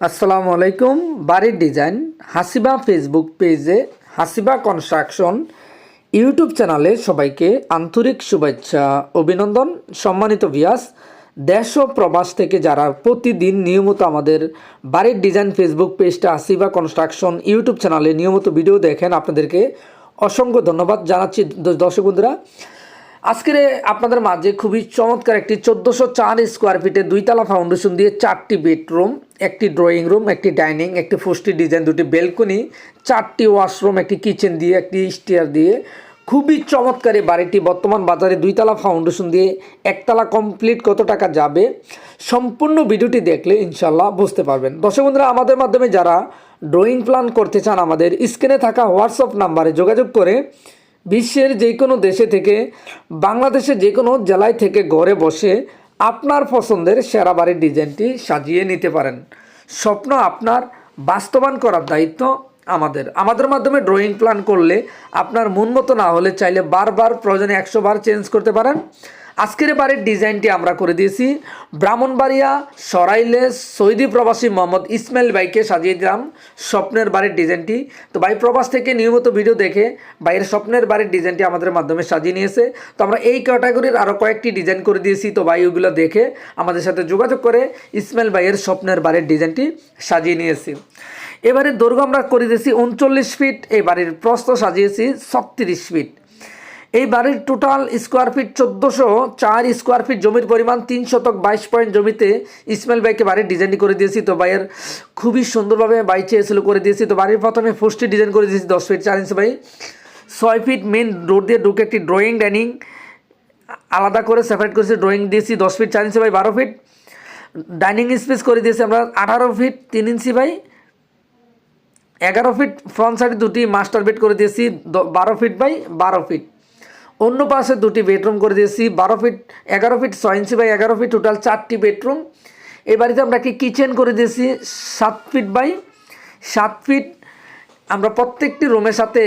আসসালামু আলাইকুম। বাড়ির ডিজাইন, হাসিবা ফেসবুক পেজে হাসিবা কনস্ট্রাকশন ইউটিউব চ্যানেলে সবাইকে আন্তরিক শুভেচ্ছা, অভিনন্দন। সম্মানিত ভিয়াস দেশ ও প্রবাস থেকে যারা প্রতিদিন নিয়মিত আমাদের বাড়ির ডিজাইন ফেসবুক পেজটা হাসিবা কনস্ট্রাকশন ইউটিউব চ্যানেলে নিয়মিত ভিডিও দেখেন, আপনাদেরকে অসংখ্য ধন্যবাদ জানাচ্ছি দর্শক বন্ধুরা। আজকের আপনাদের মাঝে খুবই চমৎকার একটি চোদ্দোশো চার স্কোয়ার ফিটে দুইতলা ফাউন্ডেশন দিয়ে চারটি বেডরুম একটি ড্রয়িং রুম একটি ডাইনিং একটি ফুষ্টি ডিজাইন দুটি বেলকনি চারটি ওয়াশরুম একটি কিচেন দিয়ে, একটি স্টেয়ার দিয়ে। খুবই চমৎকার বাড়িটি। বর্তমান বাজারে দুইতলা ফাউন্ডেশন দিয়ে একতলা কমপ্লিট কত টাকা যাবে? সম্পূর্ণ ভিডিওটি দেখলে ইনশাল্লাহ বুঝতে পারবেন। দর্শক বন্ধুরা, আমাদের মাধ্যমে যারা ড্রয়িং প্ল্যান করতে চান, আমাদের স্ক্রিনে থাকা হোয়াটসঅ্যাপ নাম্বারে যোগাযোগ করে বিশ্বের যে কোনো দেশে থেকে, বাংলাদেশের যে কোনো জেলায় থেকে ঘরে বসে আপনার পছন্দের সেরা বাড়ির ডিজাইনটি সাজিয়ে নিতে পারেন। স্বপ্ন আপনার বাস্তবায়ন করার দায়িত্ব আমাদের। আমাদের মাধ্যমে ড্রয়িং প্ল্যান করলে আপনার মন মতো না হলে চাইলে বারবার প্রয়োজনে একশো বার চেঞ্জ করতে পারেন। আজকের বাড়ির ডিজাইনটি আমরা করে দিয়েছি। ব্রাহ্মণবাড়িয়া, সরাইলে, সৌদি প্রবাসী মোহাম্মদ ইসমাইল ভাইকে সাজিয়ে দিলাম স্বপ্নের বাড়ির ডিজাইনটি। তো ভাই, প্রবাস থেকে নিয়মিত ভিডিও দেখে ভাইয়ের স্বপ্নের বাড়ির ডিজাইনটি আমাদের মাধ্যমে সাজিয়ে নিয়েছে। তো আমরা এই ক্যাটাগরির আরও কয়েকটি ডিজাইন করে দিয়েছি। তো ভাই, ওগুলো দেখে আমাদের সাথে যোগাযোগ করে ইসমাইল ভাইয়ের স্বপ্নের বাড়ির ডিজাইনটি সাজিয়ে নিয়েছি। এবারে দৈর্ঘ্য আমরা করে দিয়েছি উনচল্লিশ ফিট। এই বাড়ির সাজিয়েছি ছত্রিশ ফিট। এই বাড়ির টোটাল স্কোয়ার ফিট চোদ্দোশো, চার স্কোয়ার ফিট জমির পরিমাণ তিন শতক বাইশ পয়েন্ট জমিতে ইসমাইল ভাইকে বাড়ির ডিজাইন করে দিয়েছি। তো ভাইয়ের খুবই সুন্দরভাবে বাই চেয়েছিল করে দিয়েছি। তো বাড়ির প্রথমে ফুষ্টি ডিজাইন করে দিয়েছি দশ ফিট চার ইঞ্চি ভাই ছয় ফিট মেন রোড দিয়ে ঢুকে একটি ড্রয়িং ডাইনিং আলাদা করে সেপারেট করেছি ড্রয়িং দিয়েছি দশ ফিট চার ইঞ্চি বাই বারো ফিট ডাইনিং স্পেস করে দিয়েছি আমরা আঠারো ফিট তিন ইঞ্চি বাই। এগারো ফিট ফ্রন্ট সাইডে দুটি মাস্টার বেড করে দিয়েছি বারো ফিট বাই বারো ফিট অন্য পাশে দুটি বেডরুম করে দিয়েছি, বারো ফিট, এগারো ফিট, ছয় ইঞ্চি বাই এগারো ফিট, টোটাল চারটি বেডরুম। এই বাড়িতে আমরা একটি কিচেন করে দিয়েছি, সাত ফিট বাই সাত ফিট। আমরা প্রত্যেকটি রুমের সাথে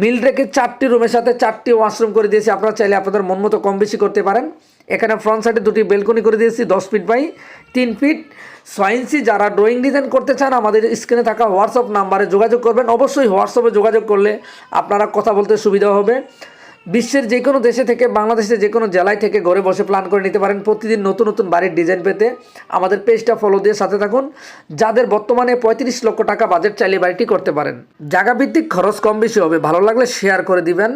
মিল রেখে চারটি রুমের সাথে চারটি ওয়াশরুম করে দিয়েছি। আপনারা চাইলে আপনাদের মন মতো কম বেশি করতে পারেন। এখানে ফ্রন্ট সাইডে দুটি বেলকনি করে দিয়েছি, দশ ফিট বাই তিন ফিট। ছয় ইঞ্চি যারা ড্রয়িং ডিজাইন করতে চান, আমাদের স্ক্রিনে থাকা হোয়াটসঅ্যাপ নাম্বারে যোগাযোগ করবেন। অবশ্যই হোয়াটসঅ্যাপে যোগাযোগ করলে আপনারা কথা বলতে সুবিধা হবে। বিশ্বের যে কোনো দেশে থেকে বাংলাদেশে যে কোনো জেলায় থেকে ঘরে বসে প্ল্যান করে নিতে পারেন। প্রতিদিন নতুন নতুন বাড়ির ডিজাইন পেতে আমাদের পেজটা ফলো দিয়ে সাথে থাকুন। যাদের বর্তমানে পঁয়ত্রিশ লক্ষ টাকা বাজেট চাইলে বাড়িটি করতে পারেন। জায়গাভিত্তিক খরচ কম বেশি হবে। ভালো লাগলে শেয়ার করে দিবেন।